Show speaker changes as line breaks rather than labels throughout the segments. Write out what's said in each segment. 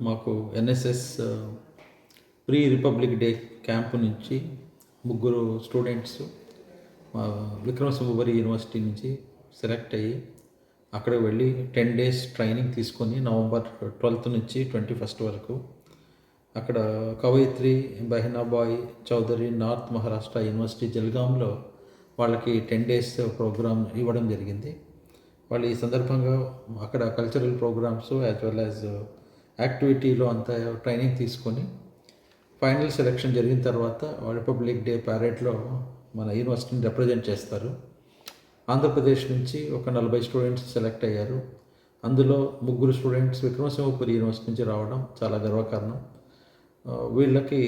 మాకు NSS pre republic day camp నుంచి ముగ్గురు స్టూడెంట్స్ మా విక్రమ విక్రమసింహపురి యూనివర్సిటీ నుంచి సెలెక్ట్ అయ్యి అక్కడ వెళ్ళి టెన్ డేస్ ట్రైనింగ్ తీసుకొని నవంబర్ ట్వెల్త్ నుంచి ట్వంటీ ఫస్ట్ వరకు అక్కడ కవయిత్రి బెహనాబాయ్ చౌదరి నార్త్ మహారాష్ట్ర యూనివర్సిటీ జల్గాంలో వాళ్ళకి టెన్ డేస్ ప్రోగ్రామ్ ఇవ్వడం జరిగింది. వాళ్ళు ఈ సందర్భంగా అక్కడ cultural programmes as well as యాక్టివిటీలో అంతా ట్రైనింగ్ తీసుకొని ఫైనల్ సెలెక్షన్ జరిగిన తర్వాత రిపబ్లిక్ డే ప్యారేడ్లో మన యూనివర్సిటీని రిప్రజెంట్ చేస్తారు. ఆంధ్రప్రదేశ్ నుంచి ఒక నలభై స్టూడెంట్స్ సెలెక్ట్ అయ్యారు. అందులో ముగ్గురు స్టూడెంట్స్ విక్రమసింహపురి యూనివర్సిటీ నుంచి రావడం చాలా గర్వకారణం. వీళ్ళకి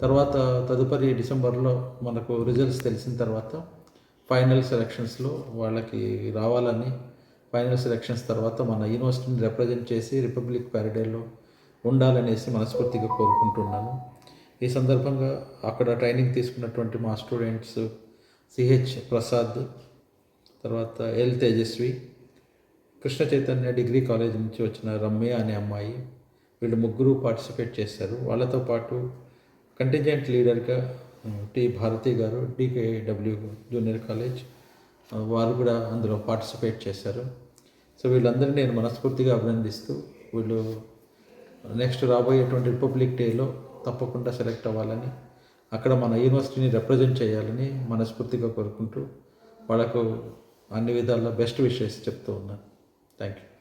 తర్వాత తదుపరి డిసెంబర్లో మనకు రిజల్ట్స్ తెలిసిన తర్వాత ఫైనల్ సెలక్షన్స్లో వాళ్ళకి రావాలని ఫైనల్ సెలక్షన్స్ తర్వాత మన యూనివర్సిటీని రిప్రజెంట్ చేసి రిపబ్లిక్ ప్యారడేలో ఉండాలనేసి మనస్ఫూర్తిగా కోరుకుంటున్నాను. ఈ సందర్భంగా అక్కడ ట్రైనింగ్ తీసుకున్నటువంటి మా స్టూడెంట్స్ సిహెచ్ ప్రసాద్ తర్వాత L Tejaswi Krishna Chaitanya degree college నుంచి వచ్చిన రమ్య అనే అమ్మాయి వీళ్ళు ముగ్గురు పార్టిసిపేట్ చేశారు. వాళ్ళతో పాటు కంటింజెంట్ లీడర్గా టి భారతి గారు డికేడబ్ల్యూ జూనియర్ కాలేజ్ వారు కూడా అందులో పార్టిసిపేట్ చేశారు. సో వీళ్ళందరినీ నేను మనస్ఫూర్తిగా అభినందిస్తూ వీళ్ళు నెక్స్ట్ రాబోయేటువంటి రిపబ్లిక్ డేలో తప్పకుండా సెలెక్ట్ అవ్వాలని అక్కడ మన యూనివర్సిటీని రిప్రజెంట్ చేయాలని మనస్ఫూర్తిగా కోరుకుంటూ వాళ్ళకు అన్ని విధాల బెస్ట్ విషెస్ చెప్తూ ఉన్నాను. Thank you